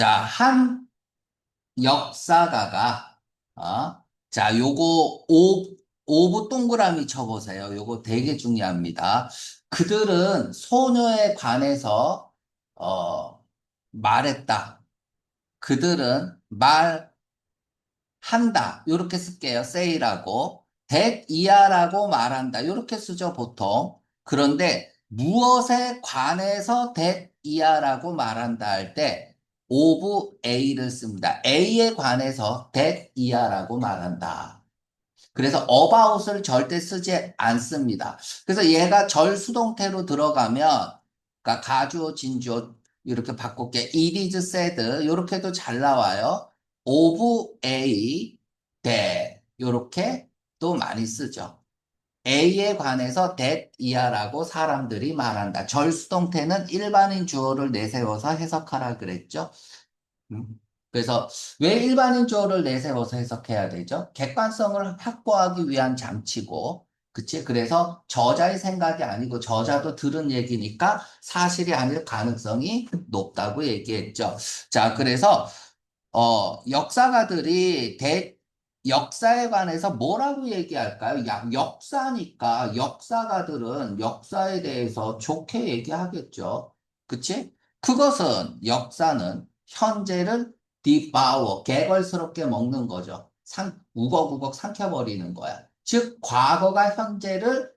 자, 한 역사가가, 어, 자, 요거 오, 오부 동그라미 쳐보세요. 요거 되게 중요합니다. 그들은 소녀에 관해서, 어, 말했다. 그들은 말한다. 요렇게 쓸게요. say라고. that 이하라고 말한다. 요렇게 쓰죠, 보통. 그런데 무엇에 관해서 that 이하라고 말한다 할 때 of A를 씁니다. A에 관해서 that 이하라고 말한다. 그래서 about을 절대 쓰지 않습니다. 그래서 얘가 절수동태로 들어가면 그러니까 가주어, 진주어 이렇게 바꿀게. It is said 이렇게도 잘 나와요. of A that 이렇게 또 많이 쓰죠. A에 관해서 that 이하라고 사람들이 말한다. 절수동태는 일반인 주어를 내세워서 해석하라 그랬죠. 음. 그래서 왜 일반인 주어를 내세워서 해석해야 되죠? 객관성을 확보하기 위한 장치고, 그치? 그래서 저자의 생각이 아니고 저자도 들은 얘기니까 사실이 아닐 가능성이 높다고 얘기했죠. 자, 그래서 어, 역사가들이 대, 역사에 관해서 뭐라고 얘기할까요? 야, 역사니까 역사가들은 역사에 대해서 좋게 얘기하겠죠. 그치? 그것은 역사는 현재를 디바워 개걸스럽게 먹는 거죠. 상, 우걱우걱 삼켜버리는 거야. 즉 과거가 현재를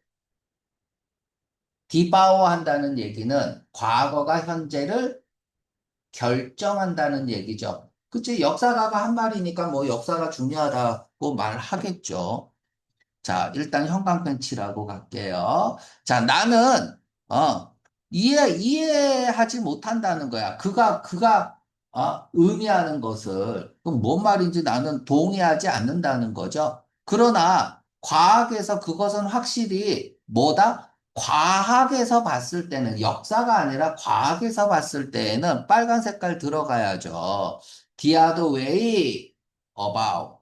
디바워 한다는 얘기는 과거가 현재를 결정한다는 얘기죠. 그치? 역사가가 한 말이니까 뭐 역사가 중요하다고 말하겠죠. 자, 일단 형광펜 칠하고 갈게요. 자, 나는, 어, 이해, 이해하지 못한다는 거야. 그가, 그가, 어, 의미하는 것을. 그럼 뭔 말인지 나는 동의하지 않는다는 거죠. 그러나, 과학에서 그것은 확실히 뭐다? 과학에서 봤을 때는, 역사가 아니라 과학에서 봤을 때에는 빨간 색깔 들어가야죠. The other way about.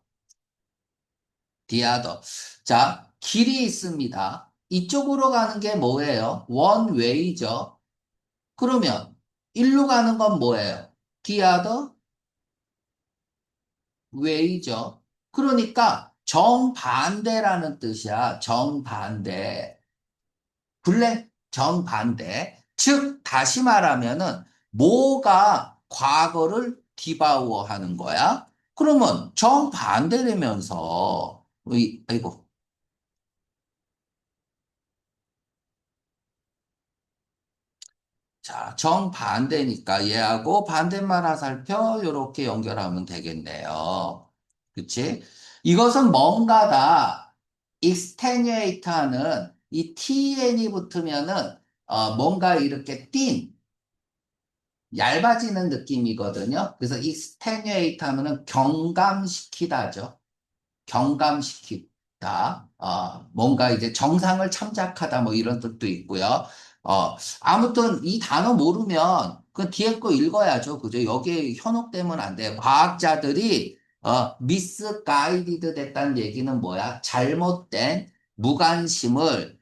The other. 자, 길이 있습니다. 이쪽으로 가는 게 뭐예요? one way죠. 그러면 일로 가는 건 뭐예요? The other way죠. 그러니까 정반대라는 뜻이야. 정반대. 블랙 정반대. 즉 다시 말하면은 뭐가 과거를 디바우어 하는 거야? 그러면 정반대라면서 의, 아이고 자, 정반대니까 얘하고 반대말 화살표 이렇게 연결하면 되겠네요. 그치? 이것은 뭔가다 extenuate 하는 이 tn이 붙으면은 어, 뭔가 이렇게 띈 얇아지는 느낌이거든요. 그래서 extenuate 하면은 경감시키다죠. 경감시키다. 어, 뭔가 이제 정상을 참작하다 뭐 이런 뜻도 있고요. 어, 아무튼 이 단어 모르면 그 뒤에 거 읽어야죠. 그죠? 여기에 현혹되면 안 돼요. 과학자들이 어, misguided 됐다는 얘기는 뭐야? 잘못된 무관심을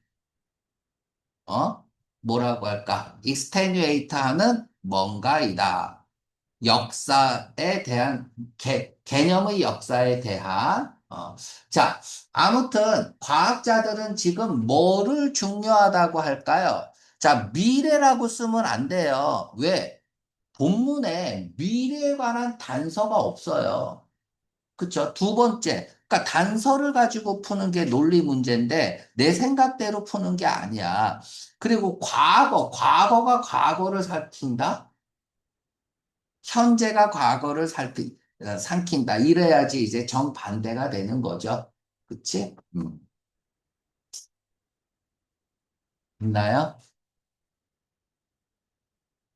어? 뭐라고 할까? extenuate 하는 뭔가이다. 역사에 대한 개, 개념의 역사에 대한 어. 자, 아무튼 과학자들은 지금 뭐를 중요하다고 할까요? 자, 미래라고 쓰면 안 돼요. 왜? 본문에 미래에 관한 단서가 없어요. 그쵸? 두 번째, 그러니까 단서를 가지고 푸는 게 논리 문제인데 내 생각대로 푸는 게 아니야. 그리고 과거, 과거가 과거를 살핀다? 현재가 과거를 살피, 어, 삼킨다. 이래야지 이제 정반대가 되는 거죠. 그치? 음. 있나요?